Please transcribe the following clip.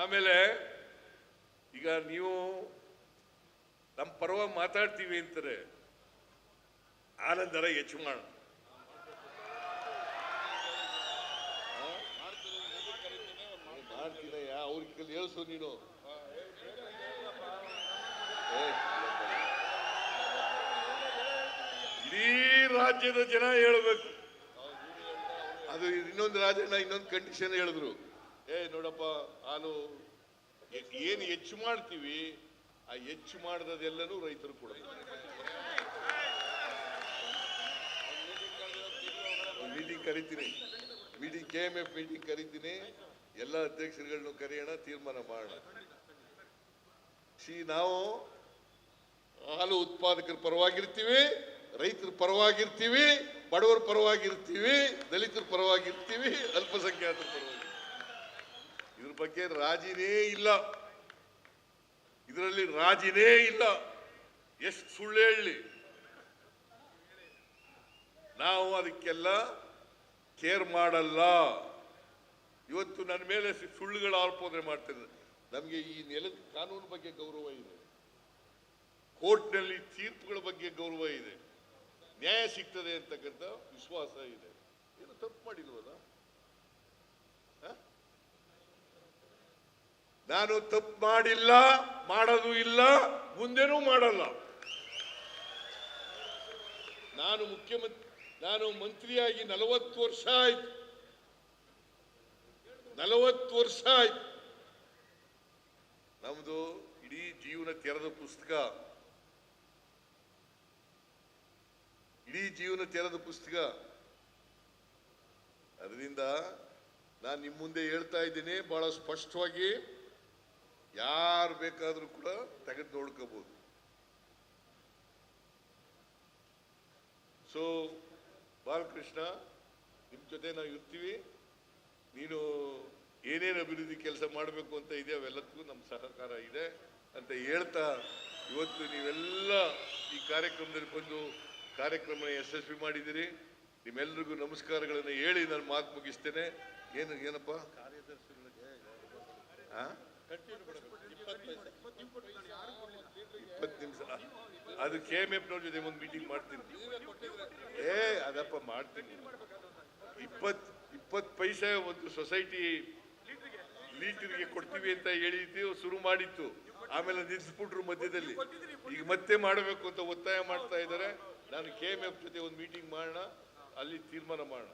ಆಮೇಲೆ ಈಗ ನೀವು ನಮ್ಮ ಪರವಾಗಿ ಮಾತಾಡ್ತೀವಿ ಅಂತಾರೆ ಆನಂದರ ಹೆಚ್ಚು ಮಾಡ ಕೈಲಿ ಹೇಳ್ಸು ನೀನು ಇಡೀ ರಾಜ್ಯದ ಜನ ಹೇಳಬೇಕು. ಅದು ಇನ್ನೊಂದು ರಾಜಣ್ಣ, ಇನ್ನೊಂದು ಕಂಡೀಷನ್ ಹೇಳಿದ್ರು. ಏ, ನೋಡಪ್ಪ ಹಾಲು ಏನು ಹೆಚ್ಚು ಮಾಡ್ತೀವಿ, ಆ ಹೆಚ್ಚು ಮಾಡಿದದೆಲ್ಲನೂ ರೈತರು ಕೂಡ ಮೀಟಿಂಗ್ ಕರಿತೀನಿ. Meeting K M F meeting ಕರಿತೀನಿ. ಎಲ್ಲ ಅಧ್ಯಕ್ಷರುಗಳನ್ನು ಕರೆಯೋಣ, ತೀರ್ಮಾನ ಮಾಡೋಣ. ಸಿ, ನಾವು ಹಾಲು ಉತ್ಪಾದಕರ ಪರವಾಗಿರ್ತೀವಿ, ರೈತರ ಪರವಾಗಿರ್ತೀವಿ, ಬಡವರ ಪರವಾಗಿರ್ತೀವಿ, ದಲಿತರ ಪರವಾಗಿರ್ತೀವಿ, ಅಲ್ಪಸಂಖ್ಯಾತರ ಪರವಾಗಿ ಬಗ್ಗೆ ರಾಜಿನೇ ಇಲ್ಲ. ಇದರಲ್ಲಿ ರಾಜಿನೇ ಇಲ್ಲ. ಎಷ್ಟು ಸುಳ್ಳು ಹೇಳಿ. ನಾವು ಅದಕ್ಕೆಲ್ಲ ಕೇರ್ ಮಾಡಲ್ಲ. ಇವತ್ತು ನನ್ನ ಮೇಲೆ ಸುಳ್ಳುಗಳು ಆರೋಪನೆ ಮಾಡ್ತಿದ್ದಾರೆ ನಮಗೆ ಈ ನೆಲದ ಕಾನೂನು ಬಗ್ಗೆ ಗೌರವ ಇದೆ. ಕೋರ್ಟ್ನಲ್ಲಿ ತೀರ್ಪುಗಳ ಬಗ್ಗೆ ಗೌರವ ಇದೆ. ನ್ಯಾಯ ಸಿಗ್ತದೆ ಅಂತಕ್ಕಂಥ ವಿಶ್ವಾಸ ಇದೆ. ಏನು ತಪ್ಪು ಮಾಡಿಲ್ವಲ್ಲ? ನಾನು ತಪ್ಪು ಮಾಡಿಲ್ಲ, ಮಾಡೋದು ಇಲ್ಲ, ಮುಂದೆನೂ ಮಾಡಲ್ಲ. ನಾನು ಮುಖ್ಯಮಂತ್ರಿ, ನಾನು ಮಂತ್ರಿಯಾಗಿ ನಲವತ್ತು ವರ್ಷ ಆಯ್ತು. ನಲವತ್ತು ವರ್ಷ ಆಯ್ತು. ನಮ್ದು ಇಡೀ ಜೀವನ ತೆರೆದ ಪುಸ್ತಕ. ಇಡೀ ಜೀವನ ತೆರೆದ ಪುಸ್ತಕ. ಅದರಿಂದ ನಾನು ನಿಮ್ಮ ಮುಂದೆ ಹೇಳ್ತಾ ಇದ್ದೀನಿ, ಬಹಳ ಸ್ಪಷ್ಟವಾಗಿ. ಯಾರು ಬೇಕಾದರೂ ಕೂಡ ತೆಗೆದು ನೋಡ್ಕೋಬೋದು. ಸೊ ಬಾಲಕೃಷ್ಣ ನಿಮ್ಮ ಜೊತೆ ನಾವು ಇರ್ತೀವಿ. ನೀನು ಏನೇನು ಅಭಿವೃದ್ಧಿ ಕೆಲಸ ಮಾಡಬೇಕು ಅಂತ ಇದೆ ಅವೆಲ್ಲಕ್ಕೂ ನಮ್ಮ ಸಹಕಾರ ಇದೆ ಅಂತ ಹೇಳ್ತಾ ಇವತ್ತು ನೀವೆಲ್ಲ ಈ ಕಾರ್ಯಕ್ರಮದಲ್ಲಿ ಬಂದು ಕಾರ್ಯಕ್ರಮ ಯಶಸ್ವಿ ಮಾಡಿದ್ದೀರಿ. ನಿಮ್ಮೆಲ್ಲರಿಗೂ ನಮಸ್ಕಾರಗಳನ್ನು ಹೇಳಿ ನಾನು ಮಾತು ಮುಗಿಸ್ತೇನೆ. ಏನು ಏನಪ್ಪ? ಆ? ಇಪ್ಪತ್ತು ನಿಮಿಷ. ಅದು ಕೆ ಎಂ ಎಫ್ನವ್ರ ಜೊತೆ ಒಂದು ಮೀಟಿಂಗ್ ಮಾಡ್ತೀನಿ. ಏ, ಅದಪ್ಪ ಮಾಡ್ತೀನಿ. ಇಪ್ಪತ್, ಇಪ್ಪತ್ತು ಪೈಸೆ ಒಂದು ಸೊಸೈಟಿ ಲೀಟರ್ಗೆ ಕೊಡ್ತೀವಿ ಅಂತ ಹೇಳಿದ್ದು ಶುರು ಮಾಡಿತ್ತು. ಆಮೇಲೆ ನಿಲ್ಲಿಸ್ಬಿಟ್ರು ಮಧ್ಯದಲ್ಲಿ. ಈಗ ಮತ್ತೆ ಮಾಡಬೇಕು ಅಂತ ಒತ್ತಾಯ ಮಾಡ್ತಾ ಇದ್ದಾರೆ. ನಾನು ಕೆ ಎಂ ಎಫ್ ಜೊತೆ ಒಂದು ಮೀಟಿಂಗ್ ಮಾಡೋಣ. ಅಲ್ಲಿ ತೀರ್ಮಾನ ಮಾಡೋಣ.